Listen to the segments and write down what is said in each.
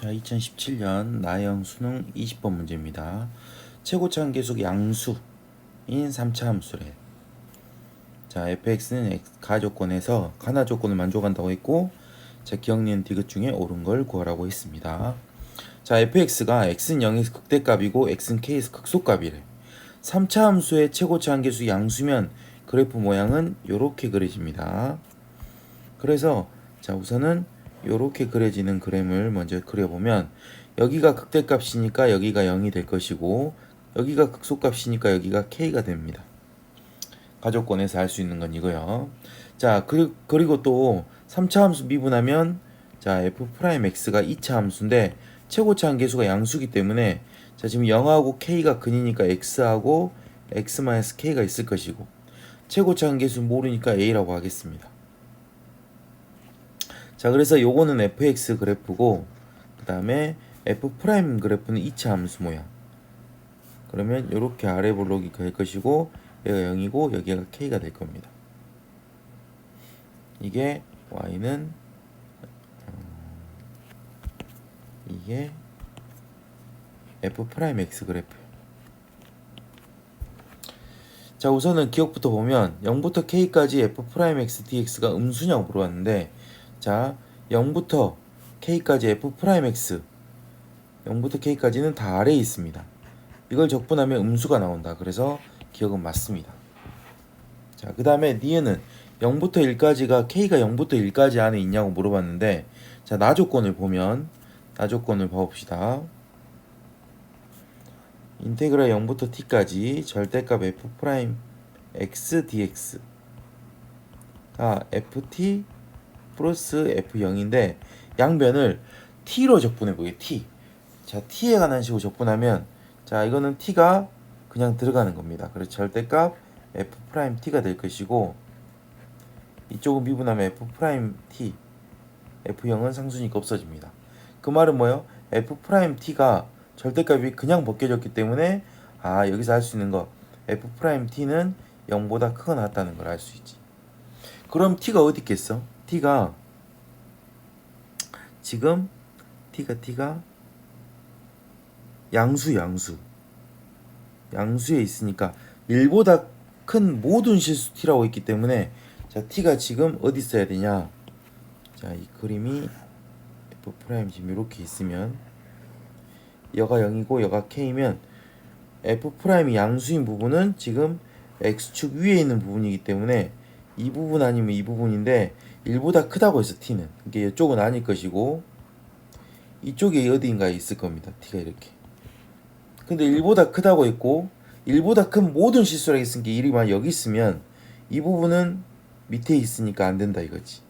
자, 2017년 나영 수능 20번 문제입니다. 최고차항 계속 양수인 3차 함수래. 자, fx는 x 가조건에서 가나 조건을 만족한다고 했고, 자, 기억니은 디귿 중에 옳은 걸 구하라고 했습니다. 자, fx가 x는 0에서 극대값이고 x는 k에서 극소값이래. 3차 함수의 최고차항 계수 양수면 그래프 모양은 이렇게 그려집니다. 그래서 자 우선은 이렇게 그려지는 그램을 먼저 그려보면 여기가 극대값이니까 여기가 0이 될 것이고 여기가 극소값이니까 여기가 k가 됩니다. 가족권에서 알 수 있는 건 이거요. 자 그, 그리고 또 3차 함수 미분하면 자 f 프라임 x가 2차 함수인데 최고차 한계수가 양수기 때문에 자 지금 0하고 k가 근이니까 x하고 x-k가 있을 것이고 최고차 한계수 모르니까 a라고 하겠습니다. 자 그래서 요거는 fx 그래프고 그 다음에 f 프라임 그래프는 2차 함수 모양. 그러면 요렇게 아래 볼록이 될 것이고 얘가 0이고 여기가 k가 될 겁니다. 이게 y는 어, 이게 f 프라임 x 그래프. 자 우선은 기억부터 보면 0부터 k까지 f 프라임 x dx가 음수냐고 물어봤는데 자 0부터 k까지 f 프라임 x. 0부터 k까지는 다 아래에 있습니다. 이걸 적분하면 음수가 나온다. 그래서 기억은 맞습니다. 자 그 다음에 니은은 0부터 1까지가 k가 0부터 1까지 안에 있냐고 물어봤는데 자 나 조건을 보면 나 조건을 봐봅시다. 인테그랄 0부터 t까지 절대값 f 프라임 x dx가 ft 플러스 f0인데 양변을 t로 적분해 보게 t. 자 t에 관한 식으로 적분하면 자 이거는 t가 그냥 들어가는 겁니다. 그래서 절대값 f 프라임 t가 될 것이고 이쪽은 미분하면 f 프라임 t f0은 상수니까 없어집니다. 그 말은 뭐예요? F 프라임 t가 절대값이 그냥 벗겨졌기 때문에 아 여기서 알 수 있는 거 f 프라임 t는 0보다 크거나 같다는 걸 알 수 있지. 그럼 t가 어디 있겠어 t가 지금 t가 t가 양수 양수. 양수에 있으니까 1보다 큰 모든 실수 t라고 있기 때문에 자 t가 지금 어디 있어야 되냐? 자 이 그림이 f 프라임 지금 이렇게 있으면 여가 0이고 여가 k면 f 프라임이 양수인 부분은 지금 x축 위에 있는 부분이기 때문에 이 부분 아니면 이 부분인데 1보다 크다고 해서 t는. 이게 이쪽은 아닐 것이고 이쪽에 어디인가에 있을 겁니다. T가 이렇게. 근데 1보다 크다고 했고 1보다 큰 모든 실수라 했으니까 1이 만 여기 있으면 이 부분은 밑에 있으니까 안 된다 이거지.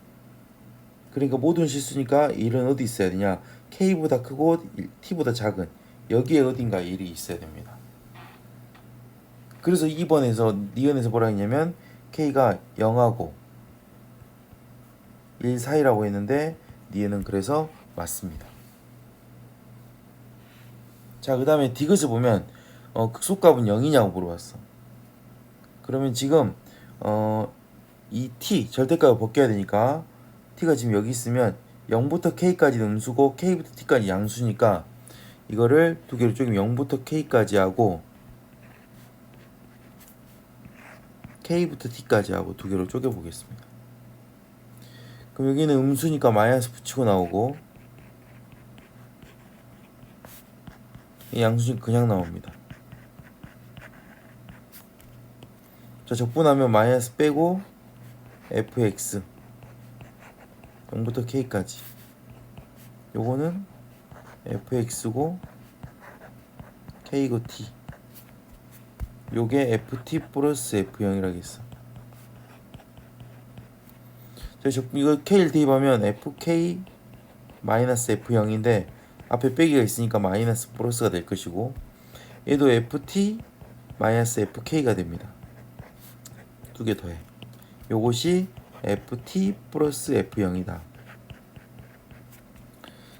그러니까 모든 실수니까 1은 어디 있어야 되냐? K보다 크고 t보다 작은 여기에 어딘가에 1이 있어야 됩니다. 그래서 2번에서 니은에서 뭐라 했냐면 k가 0하고 1 사이라고 했는데 니은은 그래서 맞습니다. 자, 그 다음에 디귿을 보면 어, 극소값은 0이냐고 물어봤어. 그러면 지금 어, 이 t 절대값을 벗겨야 되니까 t가 지금 여기 있으면 0부터 k까지는 음수고 k부터 t까지 양수니까 이거를 두 개로 쪼개면 0부터 k까지 하고 k부터 t까지 하고 두 개로 쪼개 보겠습니다. 그럼 여기는 음수니까 마이너스 붙이고 나오고 이 양수는 그냥 나옵니다. 자 적분하면 마이너스 빼고 fx 0부터 k까지 요거는 fx고 k고 t 요게 ft 플러스 f0이라겠어. 자, 이거 k를 대입하면 fk 마이너스 f0인데 앞에 빼기가 있으니까 마이너스 플러스가 될 것이고 얘도 ft 마이너스 fk가 됩니다. 두 개 더해. 요것이 ft 플러스 f0이다.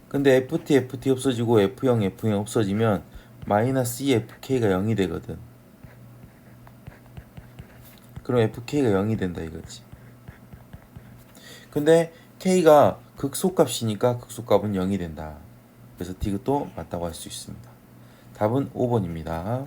근데 ft ft 없어지고 f0 f0 없어지면 마이너스 2fk가 0이 되거든 그럼 fk가 0이 된다 이거지 근데 k가 극소값이니까 극소값은 0이 된다 그래서 디귿도 맞다고 할 수 있습니다. 답은 5번입니다.